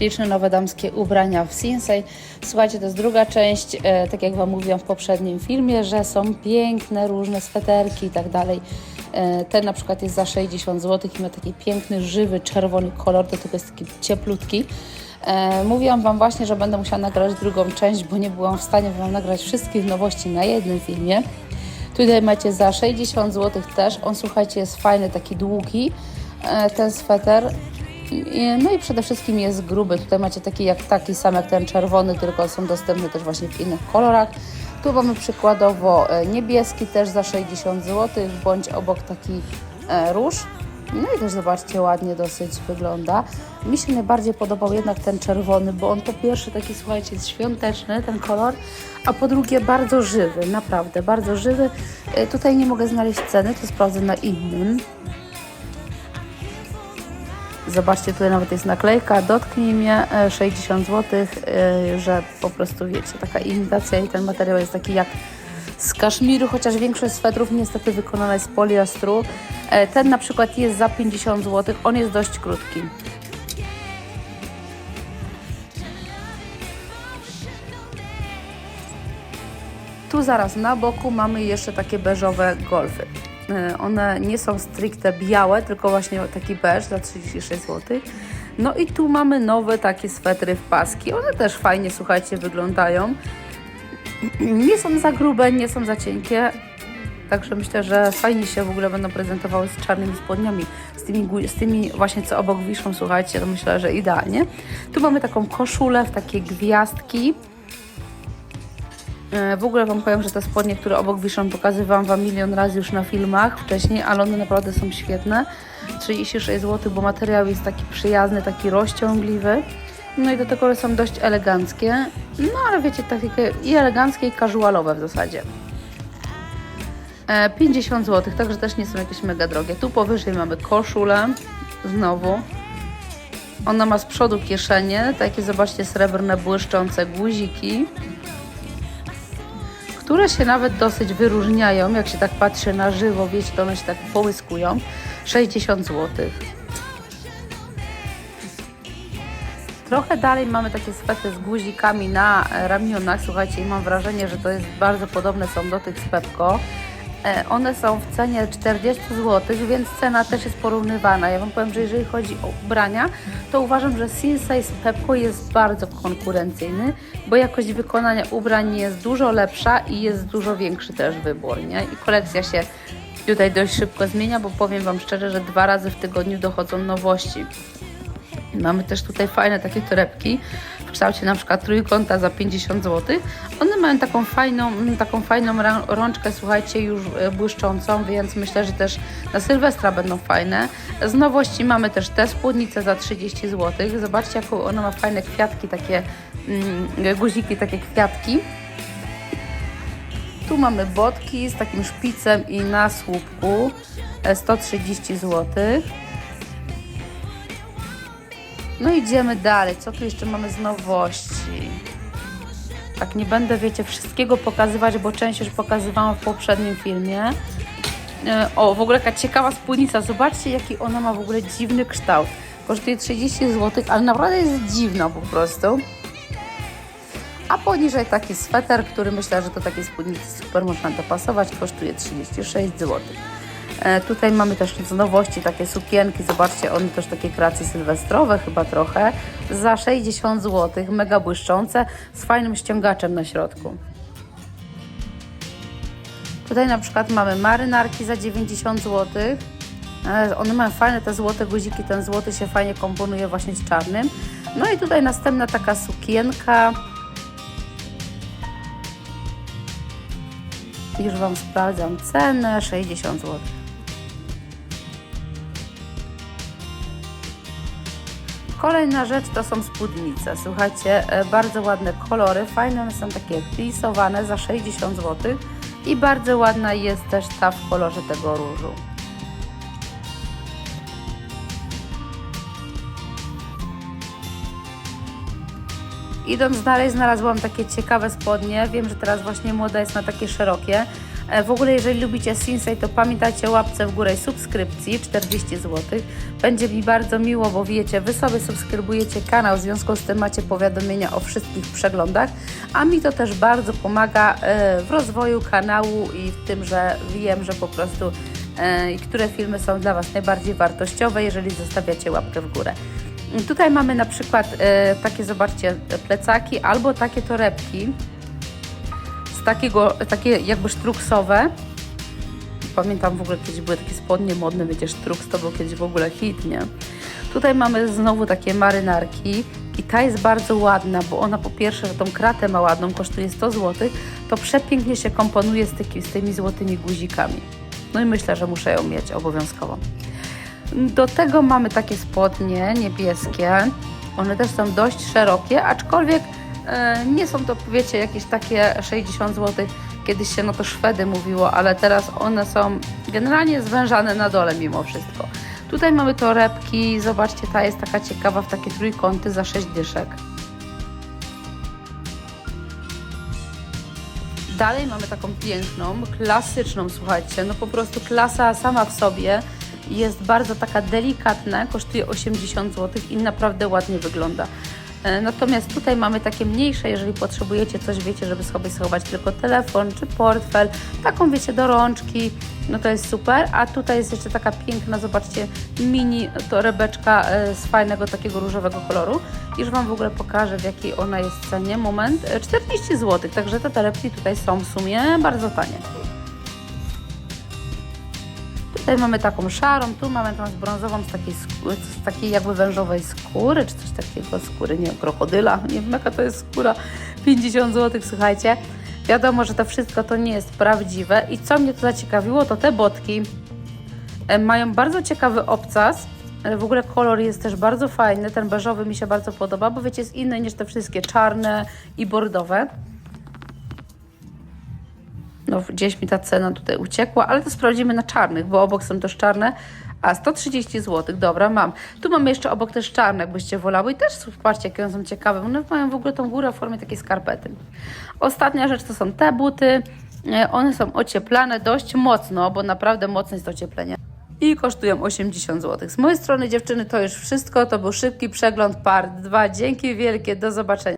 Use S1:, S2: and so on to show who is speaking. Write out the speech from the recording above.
S1: Śliczne nowe damskie ubrania w Sinsei. Słuchajcie, to jest druga część, e, tak jak Wam mówiłam w poprzednim filmie, że są piękne różne sweterki i tak dalej. E, Ten na przykład jest za 60 zł i ma taki piękny, żywy, czerwony kolor, do tego jest taki cieplutki. E, Mówiłam Wam właśnie, że będę musiała nagrać drugą część, bo nie byłam w stanie Wam nagrać wszystkich nowości na jednym filmie. Tutaj macie za 60 zł też. On słuchajcie jest fajny, taki długi ten sweter. No i przede wszystkim jest gruby. Tutaj macie taki jak taki sam jak ten czerwony, tylko są dostępne też właśnie w innych kolorach. Tu mamy przykładowo e, niebieski też za 60 zł, bądź obok taki e, róż. No i też zobaczcie, ładnie dosyć wygląda. Mi się najbardziej podobał jednak ten czerwony, bo on po pierwsze taki, słuchajcie, jest świąteczny, ten kolor, a po drugie bardzo żywy, naprawdę, bardzo żywy. E, Tutaj nie mogę znaleźć ceny, to sprawdzę na innym. Zobaczcie, tutaj nawet jest naklejka, dotknij mnie, e, 60 zł, że po prostu wiecie, taka imitacja i ten materiał jest taki jak z kaszmiru, chociaż większość swetrów niestety wykonana jest z poliestru. E, Ten na przykład jest za 50 zł, on jest dość krótki. Tu zaraz na boku mamy jeszcze takie beżowe golfy. E, One nie są stricte białe, tylko właśnie taki beż za 36 zł. No i tu mamy nowe takie swetry w paski. One też fajnie, słuchajcie, wyglądają. Nie są za grube, nie są za cienkie. Także myślę, że fajnie się w ogóle będą prezentowały z czarnymi spodniami, z tymi, z tymi właśnie co obok wiszą, słuchajcie, to myślę, że idealnie. Tu mamy taką koszulę w takie gwiazdki. E, W ogóle Wam powiem, że te spodnie, które obok wiszą, pokazywałam Wam milion razy już na filmach wcześniej, ale one naprawdę są świetne. 36 zł, bo materiał jest taki przyjazny, taki rozciągliwy. No i do tego są dość eleganckie. No ale wiecie, takie i eleganckie, i casualowe w zasadzie. E, 50 zł, także też nie są jakieś mega drogie. Tu powyżej mamy koszulę, znowu. Ona ma z przodu kieszenie, takie zobaczcie srebrne, błyszczące guziki które się nawet dosyć wyróżniają, jak się tak patrzy na żywo, wiecie, to one się tak połyskują. 60 zł. Trochę dalej mamy takie swety z guzikami na ramionach, słuchajcie, i mam wrażenie, że to jest bardzo podobne są do tych z Pepko. E, One są w cenie 40 zł, więc cena też jest porównywana. Ja Wam powiem, że jeżeli chodzi o ubrania, to uważam, że Sinsei z Pepko jest bardzo konkurencyjny, bo jakość wykonania ubrań jest dużo lepsza i jest dużo większy też wybór, nie? I kolekcja się tutaj dość szybko zmienia, bo powiem Wam szczerze, że dwa razy w tygodniu dochodzą nowości. Mamy też tutaj fajne takie torebki w kształcie na przykład trójkąta za 50 zł. One mają taką fajną, mm, taką fajną rączkę, słuchajcie, już e, błyszczącą, więc myślę, że też na Sylwestra będą fajne. Z nowości mamy też te spódnice za 30 zł. Zobaczcie, jaką ona ma fajne kwiatki, takie mm, guziki, takie kwiatki. Tu mamy botki z takim szpicem i na słupku e, 130 zł. No idziemy dalej. Co tu jeszcze mamy z nowości? Tak, nie będę, wiecie, wszystkiego pokazywać, bo część już pokazywałam w poprzednim filmie. E, O, w ogóle taka ciekawa spódnica. Zobaczcie, jaki ona ma w ogóle dziwny kształt. Kosztuje 30 zł, ale naprawdę jest dziwna po prostu. A poniżej taki sweter, który myślę, że do takiej spódnicy super można dopasować, kosztuje 36 zł. E, tutaj mamy też z nowości takie sukienki, zobaczcie, one też takie kreacje sylwestrowe chyba trochę, za 60 zł, mega błyszczące, z fajnym ściągaczem na środku. Tutaj na przykład mamy marynarki za 90 zł. E, One mają fajne te złote guziki, ten złoty się fajnie komponuje właśnie z czarnym. No i tutaj następna taka sukienka. Już Wam sprawdzam cenę, 60 zł. Kolejna rzecz to są spódnice. Słuchajcie, e, bardzo ładne kolory, fajne one są takie plisowane za 60 zł i bardzo ładna jest też ta w kolorze tego różu. Idąc dalej znalazłam takie ciekawe spodnie. Wiem, że teraz właśnie moda jest na takie szerokie. E, W ogóle, jeżeli lubicie Sinsei, to pamiętajcie o łapce w górę i subskrypcji 40 zł. Będzie mi bardzo miło, bo wiecie, Wy sobie subskrybujecie kanał, w związku z tym macie powiadomienia o wszystkich przeglądach, a mi to też bardzo pomaga e, w rozwoju kanału i w tym, że wiem, że po prostu e, które filmy są dla Was najbardziej wartościowe, jeżeli zostawiacie łapkę w górę. Tutaj mamy na przykład takie, zobaczcie, plecaki albo takie torebki takiego, takie jakby sztruksowe. Pamiętam w ogóle kiedyś były takie spodnie modne, wiecie, sztruks to był kiedyś w ogóle hit, nie? Tutaj mamy znowu takie marynarki i ta jest bardzo ładna, bo ona po pierwsze, że tą kratę ma ładną, kosztuje 100 zł, to przepięknie się komponuje z, z tymi złotymi guzikami. No i myślę, że muszę ją mieć obowiązkowo. Do tego mamy takie spodnie niebieskie. One też są dość szerokie, aczkolwiek nie są to, wiecie, jakieś takie 60 zł. Kiedyś się no to Szwedy mówiło, ale teraz one są generalnie zwężane na dole mimo wszystko. Tutaj mamy torebki, zobaczcie, ta jest taka ciekawa w takie trójkąty za 6 dyszek. Dalej mamy taką piękną, klasyczną, słuchajcie, no po prostu klasa sama w sobie jest bardzo taka delikatna, kosztuje 80 zł i naprawdę ładnie wygląda. E, Natomiast tutaj mamy takie mniejsze, jeżeli potrzebujecie coś, wiecie, żeby sobie schować tylko telefon czy portfel, taką wiecie do rączki, no to jest super. A tutaj jest jeszcze taka piękna, zobaczcie, mini torebeczka e, z fajnego takiego różowego koloru. Już Wam w ogóle pokażę, w jakiej ona jest cenie. Moment, e, 40 zł, także te torebki tutaj są w sumie bardzo tanie. Tutaj mamy taką szarą, tu mamy tą brązową z takiej, z takiej jakby wężowej skóry, czy coś takiego, skóry, nie wiem, krokodyla, nie wiem jaka to jest skóra, 50 zł, słuchajcie. Wiadomo, że to wszystko to nie jest prawdziwe. I co mnie tu zaciekawiło, to te botki e, mają bardzo ciekawy obcas, E, w ogóle kolor jest też bardzo fajny, ten beżowy mi się bardzo podoba, bo wiecie, jest inny niż te wszystkie czarne i bordowe. No, gdzieś mi ta cena tutaj uciekła, ale to sprawdzimy na czarnych, bo obok są też czarne. A 130 zł, dobra, mam. Tu mamy jeszcze obok też czarne, jakbyście wolały. I też patrzcie, jakie one są ciekawe. One mają w ogóle tą górę w formie takiej skarpety. Ostatnia rzecz to są te buty. E, One są ocieplane dość mocno, bo naprawdę mocne jest ocieplenie. I kosztują 80 zł. Z mojej strony, dziewczyny, to już wszystko. To był szybki przegląd part 2. Dzięki wielkie, do zobaczenia.